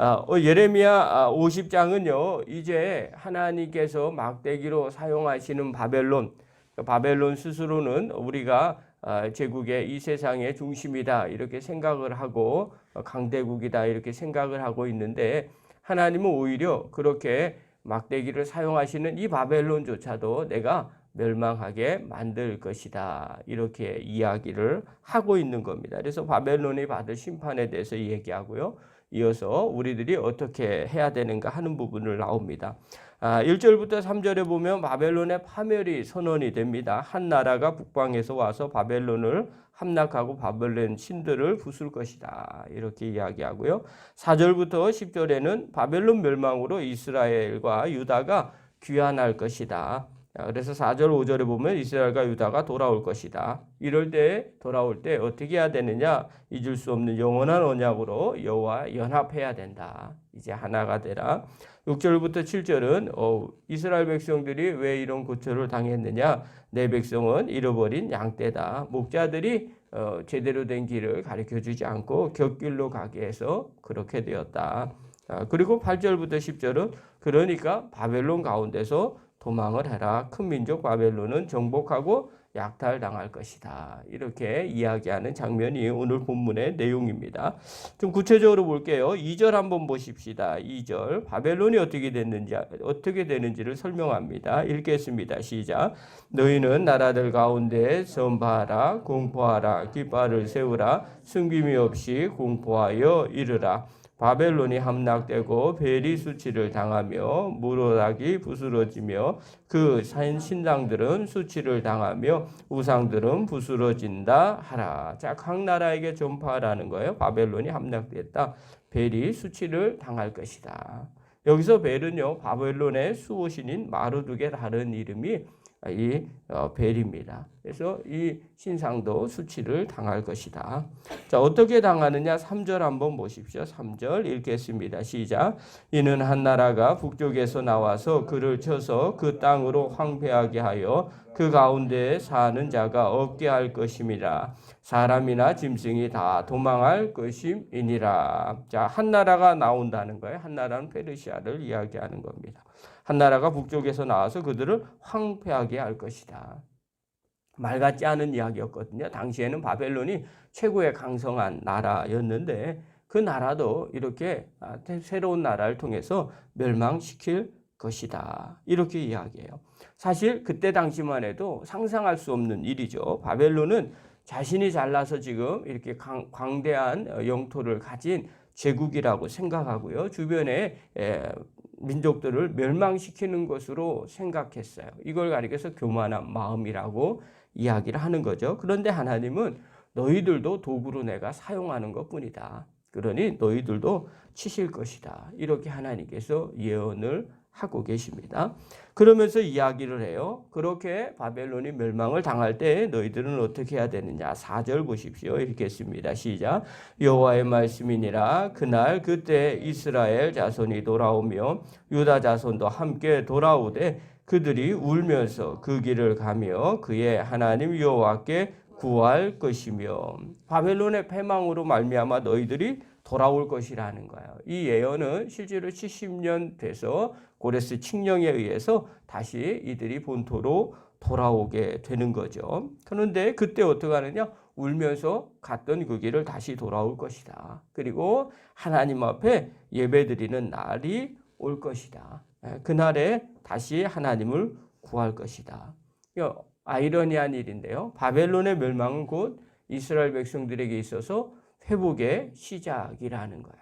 아, 어, 예레미야 50장은요, 이제 하나님께서 막대기로 사용하시는 바벨론, 바벨론 스스로는 우리가 아, 제국의 이 세상의 중심이다 이렇게 생각을 하고 어, 강대국이다 이렇게 생각을 하고 있는데 하나님은 오히려 그렇게 막대기를 사용하시는 이 바벨론조차도 내가 멸망하게 만들 것이다. 이렇게 이야기를 하고 있는 겁니다. 그래서 바벨론이 받을 심판에 대해서 얘기하고요. 이어서 우리들이 어떻게 해야 되는가 하는 부분을 나옵니다. 아, 1절부터 3절에 보면 바벨론의 파멸이 선언이 됩니다. 한 나라가 북방에서 와서 바벨론을 함락하고 바벨론 신들을 부술 것이다. 이렇게 이야기하고요. 4절부터 10절에는 바벨론 멸망으로 이스라엘과 유다가 귀환할 것이다. 그래서 4절, 5절에 보면 이스라엘과 유다가 돌아올 것이다. 이럴 때 돌아올 때 어떻게 해야 되느냐? 잊을 수 없는 영원한 언약으로 여호와 연합해야 된다. 이제 하나가 되라. 6절부터 7절은 어, 이스라엘 백성들이 왜 이런 고초를 당했느냐? 내 백성은 잃어버린 양떼다. 목자들이 어, 제대로 된 길을 가르쳐 주지 않고 곁길로 가게 해서 그렇게 되었다. 아, 그리고 8절부터 10절은 그러니까 바벨론 가운데서 도망을 해라. 큰 민족 바벨론은 정복하고 약탈당할 것이다. 이렇게 이야기하는 장면이 오늘 본문의 내용입니다. 좀 구체적으로 볼게요. 2절 한번 보십시다. 2절. 바벨론이 어떻게 됐는지 어떻게 되는지를 설명합니다. 읽겠습니다. 시작. 너희는 나라들 가운데 선파하라 공포하라 깃발을 세우라 숨김이 없이 공포하여 이르라 바벨론이 함락되고 베리 수치를 당하며 무로닥이 부스러지며 그 신당들은 수치를 당하며 우상들은 부스러진다 하라. 자, 각 나라에게 전파하라는 거예요. 바벨론이 함락됐다. 벨이 수치를 당할 것이다. 여기서 벨은요, 바벨론의 수호신인 마르둑의 다른 이름이 이 어, 벨입니다. 그래서 이 신상도 수치를 당할 것이다. 자, 어떻게 당하느냐? 3절 한번 보십시오. 3절 읽겠습니다. 시작. 이는 한 나라가 북쪽에서 나와서 그를 쳐서 그 땅으로 황폐하게 하여 그 가운데 사는 자가 없게 할 것임이라. 사람이나 짐승이 다 도망할 것임이니라. 자, 한 나라가 나온다는 거예요. 한 나라는 페르시아를 이야기하는 겁니다. 한 나라가 북쪽에서 나와서 그들을 황폐하게 할 것이다. 말 같지 않은 이야기였거든요. 당시에는 바벨론이 최고의 강성한 나라였는데 그 나라도 이렇게 아, 새로운 나라를 통해서 멸망시킬 것이다. 이렇게 이야기해요. 사실 그때 당시만 해도 상상할 수 없는 일이죠. 바벨론은 자신이 잘나서 지금 이렇게 광대한 영토를 가진 제국이라고 생각하고요. 주변에 민족들을 멸망시키는 것으로 생각했어요. 이걸 가리켜서 교만한 마음이라고 이야기를 하는 거죠. 그런데 하나님은 너희들도 도구로 내가 사용하는 것 뿐이다. 그러니 너희들도 치실 것이다. 이렇게 하나님께서 예언을 하고 계십니다. 그러면서 이야기를 해요. 그렇게 바벨론이 멸망을 당할 때 너희들은 어떻게 해야 되느냐? 4절 보십시오. 읽겠습니다. 시작. 여호와의 말씀이니라 그날 그때 이스라엘 자손이 돌아오며 유다 자손도 함께 돌아오되 그들이 울면서 그 길을 가며 그의 하나님 여호와께 구할 것이며 바벨론의 패망으로 말미암아 너희들이 돌아올 것이라는 거예요. 이 예언은 실제로 70년 돼서 고레스 칙령에 의해서 다시 이들이 본토로 돌아오게 되는 거죠. 그런데 그때 어떻게 하느냐? 울면서 갔던 그 길을 다시 돌아올 것이다. 그리고 하나님 앞에 예배드리는 날이 올 것이다. 예, 그날에 다시 하나님을 구할 것이다. 아이러니한 일인데요. 바벨론의 멸망은 곧 이스라엘 백성들에게 있어서 회복의 시작이라는 거예요.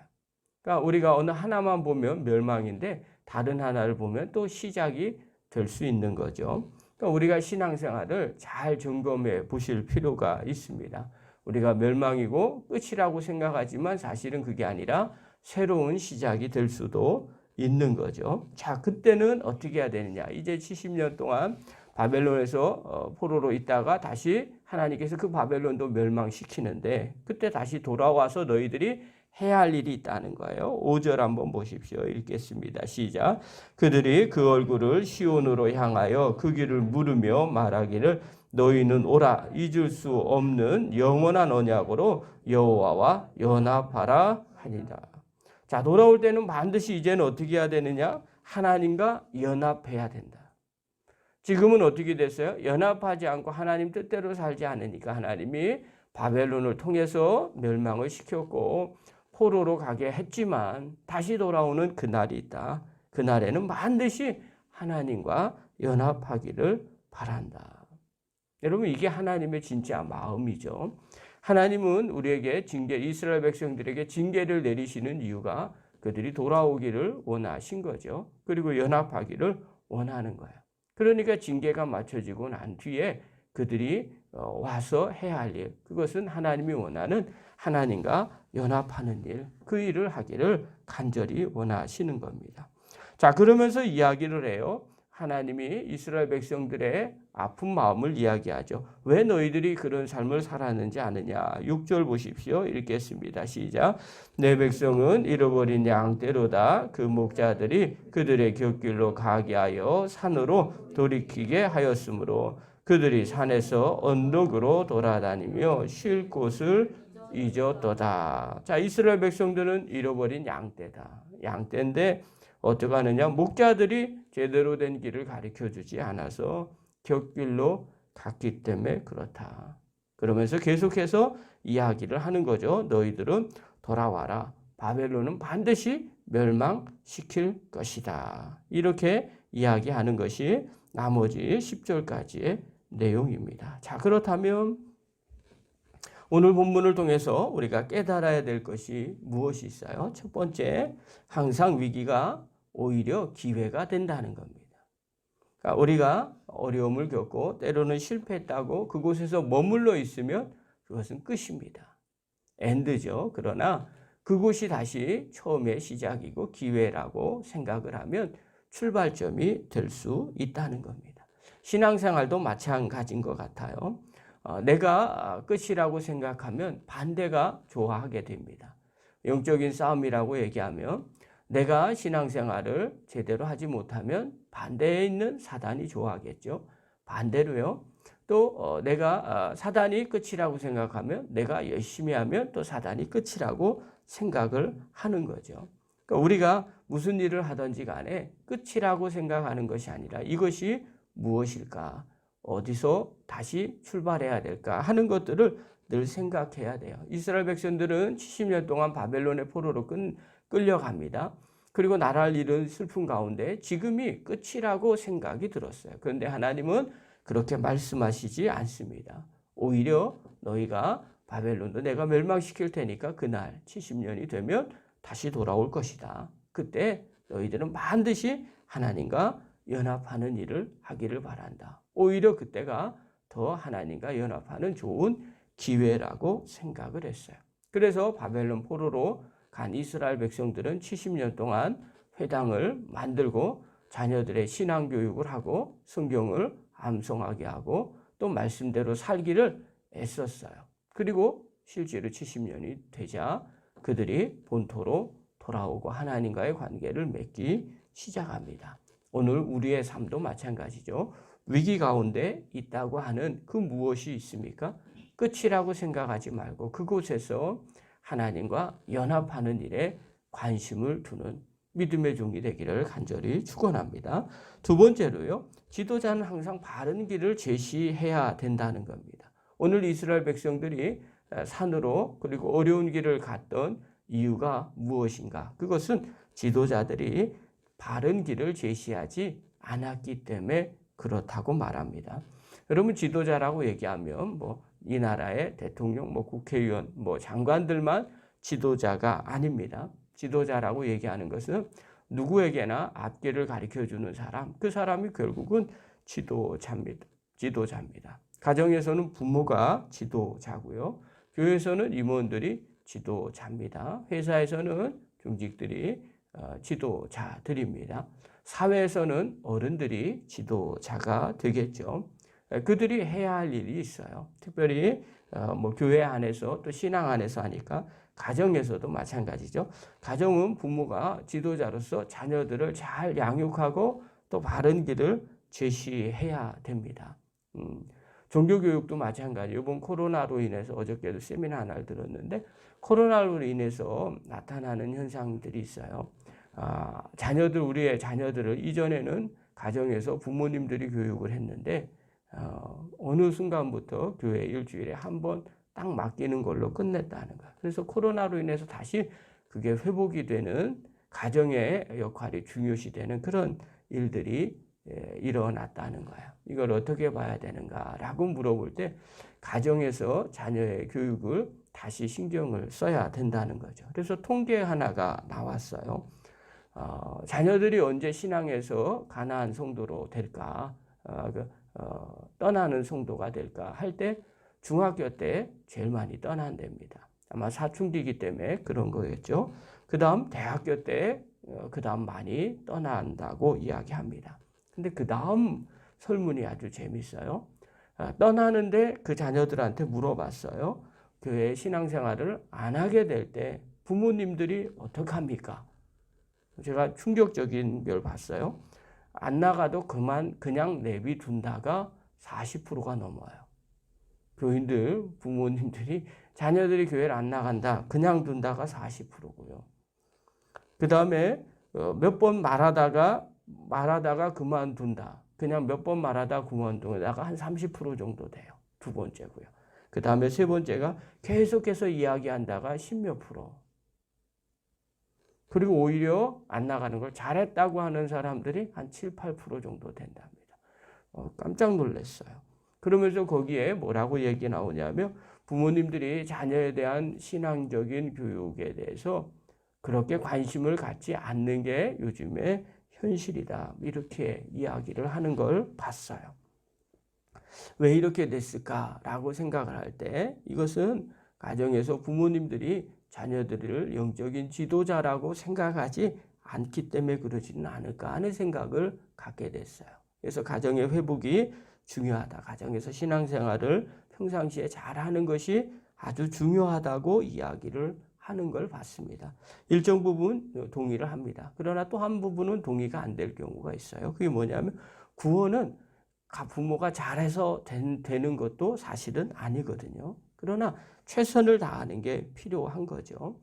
그러니까 우리가 어느 하나만 보면 멸망인데 다른 하나를 보면 또 시작이 될 수 있는 거죠. 그러니까 우리가 신앙생활을 잘 점검해 보실 필요가 있습니다. 우리가 멸망이고 끝이라고 생각하지만 사실은 그게 아니라 새로운 시작이 될 수도 있는 거죠. 자, 그때는 어떻게 해야 되느냐? 이제 70년 동안 바벨론에서 어, 포로로 있다가 다시 하나님께서 그 바벨론도 멸망시키는데 그때 다시 돌아와서 너희들이 해야 할 일이 있다는 거예요. 5절 한번 보십시오. 읽겠습니다. 시작. 그들이 그 얼굴을 시온으로 향하여 그 길을 물으며 말하기를 너희는 오라 잊을 수 없는 영원한 언약으로 여호와와 연합하라 하니라. 자, 돌아올 때는 반드시 이제는 어떻게 해야 되느냐? 하나님과 연합해야 된다. 지금은 어떻게 됐어요? 연합하지 않고 하나님 뜻대로 살지 않으니까 하나님이 바벨론을 통해서 멸망을 시켰고 포로로 가게 했지만 다시 돌아오는 그날이 있다. 그날에는 반드시 하나님과 연합하기를 바란다. 여러분 이게 하나님의 진짜 마음이죠. 하나님은 우리에게 징계 이스라엘 백성들에게 징계를 내리시는 이유가 그들이 돌아오기를 원하신 거죠. 그리고 연합하기를 원하는 거예요. 그러니까 징계가 맞춰지고 난 뒤에 그들이 어, 와서 해야 할 일, 그것은 하나님이 원하는 하나님과 연합하는 일, 그 일을 하기를 간절히 원하시는 겁니다. 자, 그러면서 이야기를 해요. 하나님이 이스라엘 백성들의 아픈 마음을 이야기하죠. 왜 너희들이 그런 삶을 살았는지 아느냐? 6절 보십시오. 읽겠습니다. 시작. 내 백성은 잃어버린 양떼로다. 그 목자들이 그들의 곁길로 가게 하여 산으로 돌이키게 하였으므로 그들이 산에서 언덕으로 돌아다니며 쉴 곳을 잊었도다. 자, 이스라엘 백성들은 잃어버린 양떼다. 양떼인데 어떻게 하느냐? 목자들이 제대로 된 길을 가르쳐 주지 않아서 곁길로 갔기 때문에 그렇다. 그러면서 계속해서 이야기를 하는 거죠. 너희들은 돌아와라. 바벨론은 반드시 멸망시킬 것이다. 이렇게 이야기하는 것이 나머지 10절까지의 내용입니다. 자, 그렇다면 오늘 본문을 통해서 우리가 깨달아야 될 것이 무엇이 있어요? 첫 번째, 항상 위기가 오히려 기회가 된다는 겁니다. 그러니까 우리가 어려움을 겪고 때로는 실패했다고 그곳에서 머물러 있으면 그것은 끝입니다. 엔드죠. 그러나 그곳이 다시 처음의 시작이고 기회라고 생각을 하면 출발점이 될 수 있다는 겁니다. 신앙생활도 마찬가지인 것 같아요. 어, 내가 끝이라고 생각하면 반대가 좋아하게 됩니다. 영적인 싸움이라고 얘기하면 내가 신앙생활을 제대로 하지 못하면 반대에 있는 사단이 좋아하겠죠. 반대로요. 또 어, 내가 어, 사단이 끝이라고 생각하면 내가 열심히 하면 또 사단이 끝이라고 생각을 하는 거죠. 그러니까 우리가 무슨 일을 하든지 간에 끝이라고 생각하는 것이 아니라 이것이 무엇일까? 어디서 다시 출발해야 될까? 하는 것들을 늘 생각해야 돼요. 이스라엘 백성들은 70년 동안 바벨론의 포로로 끈, 끌려갑니다. 그리고 나라를 잃은 슬픔 가운데 지금이 끝이라고 생각이 들었어요. 그런데 하나님은 그렇게 말씀하시지 않습니다. 오히려 너희가 바벨론도 내가 멸망시킬 테니까 그날 70년이 되면 다시 돌아올 것이다. 그때 너희들은 반드시 하나님과 연합하는 일을 하기를 바란다. 오히려 그때가 더 하나님과 연합하는 좋은 기회라고 생각을 했어요. 그래서 바벨론 포로로 간 이스라엘 백성들은 70년 동안 회당을 만들고 자녀들의 신앙 교육을 하고 성경을 암송하게 하고 또 말씀대로 살기를 애썼어요. 그리고 실제로 70년이 되자 그들이 본토로 돌아오고 하나님과의 관계를 맺기 시작합니다. 오늘 우리의 삶도 마찬가지죠. 위기 가운데 있다고 하는 그 무엇이 있습니까? 끝이라고 생각하지 말고 그곳에서 하나님과 연합하는 일에 관심을 두는 믿음의 종이 되기를 간절히 축원합니다. 두 번째로요. 지도자는 항상 바른 길을 제시해야 된다는 겁니다. 오늘 이스라엘 백성들이 산으로 그리고 어려운 길을 갔던 이유가 무엇인가? 그것은 지도자들이 바른 길을 제시하지 않았기 때문에 그렇다고 말합니다. 여러분 지도자라고 얘기하면 뭐 이 나라의 대통령, 뭐 국회의원, 뭐 장관들만 지도자가 아닙니다. 지도자라고 얘기하는 것은 누구에게나 앞길을 가르쳐 주는 사람, 그 사람이 결국은 지도자입니다. 지도자입니다. 가정에서는 부모가 지도자고요. 교회에서는 임원들이 지도자입니다. 회사에서는 중직들이 어, 지도자들입니다. 사회에서는 어른들이 지도자가 되겠죠. 그들이 해야 할 일이 있어요. 특별히 어, 뭐 교회 안에서 또 신앙 안에서 하니까 가정에서도 마찬가지죠. 가정은 부모가 지도자로서 자녀들을 잘 양육하고 또 바른 길을 제시해야 됩니다. 음, 종교 교육도 마찬가지. 이번 코로나로 인해서 어저께도 세미나 하나를 들었는데 코로나로 인해서 나타나는 현상들이 있어요. 아, 자녀들 우리의 자녀들을 이전에는 가정에서 부모님들이 교육을 했는데 어, 어느 순간부터 교회 일주일에 한 번 딱 맡기는 걸로 끝냈다는 거야. 그래서 코로나로 인해서 다시 그게 회복이 되는 가정의 역할이 중요시되는 그런 일들이 예, 일어났다는 거야. 이걸 어떻게 봐야 되는가라고 물어볼 때 가정에서 자녀의 교육을 다시 신경을 써야 된다는 거죠. 그래서 통계 하나가 나왔어요. 어, 자녀들이 언제 신앙에서 가나안 성도로 될까, 어, 그, 어, 떠나는 성도가 될까 할 때 중학교 때 제일 많이 떠난답니다. 아마 사춘기이기 때문에 그런 거겠죠. 그 다음 대학교 때, 어, 그 다음 많이 떠난다고 이야기합니다. 근데 그 다음 설문이 아주 재밌어요. 아, 떠나는데 그 자녀들한테 물어봤어요. 교회 신앙생활을 안 하게 될 때 부모님들이 어떡합니까? 제가 충격적인 걸 봤어요. 안 나가도 그만 그냥 내비둔다가 40%가 넘어요. 교인들, 부모님들이 자녀들이 교회를 안 나간다, 그냥 둔다가 40%고요. 그 다음에 몇 번 말하다가 말하다가 그만둔다. 그냥 몇 번 말하다 그만두다가 한 30% 정도 돼요. 두 번째고요. 그 다음에 세 번째가 계속해서 이야기한다가 10몇 프로. 그리고 오히려 안 나가는 걸 잘했다고 하는 사람들이 한 7, 8% 정도 된답니다. 어, 깜짝 놀랐어요. 그러면서 거기에 뭐라고 얘기 나오냐면 부모님들이 자녀에 대한 신앙적인 교육에 대해서 그렇게 관심을 갖지 않는 게 요즘에 현실이다. 이렇게 이야기를 하는 걸 봤어요. 왜 이렇게 됐을까라고 생각을 할 때 이것은 가정에서 부모님들이 자녀들을 영적인 지도자라고 생각하지 않기 때문에 그러지는 않을까 하는 생각을 갖게 됐어요. 그래서 가정의 회복이 중요하다. 가정에서 신앙생활을 평상시에 잘하는 것이 아주 중요하다고 이야기를 하는 걸 봤습니다. 일정 부분 동의를 합니다. 그러나 또 한 부분은 동의가 안 될 경우가 있어요. 그게 뭐냐면 구원은 부모가 잘해서 된, 되는 것도 사실은 아니거든요. 그러나 최선을 다하는 게 필요한 거죠.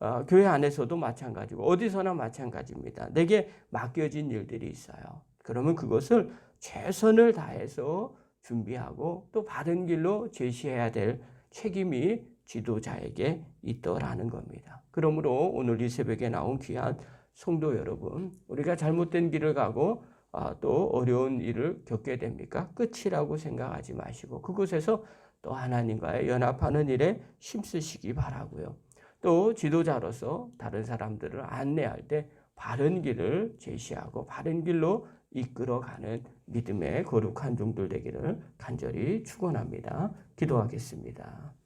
어, 교회 안에서도 마찬가지고 어디서나 마찬가지입니다. 내게 맡겨진 일들이 있어요. 그러면 그것을 최선을 다해서 준비하고 또 바른 길로 제시해야 될 책임이 지도자에게 있더라는 겁니다. 그러므로 오늘 이 새벽에 나온 귀한 성도 여러분, 우리가 잘못된 길을 가고 아, 또 어려운 일을 겪게 됩니까? 끝이라고 생각하지 마시고 그곳에서 또 하나님과의 연합하는 일에 힘쓰시기 바라고요. 또 지도자로서 다른 사람들을 안내할 때 바른 길을 제시하고 바른 길로 이끌어가는 믿음의 거룩한 종들 되기를 간절히 축원합니다. 기도하겠습니다.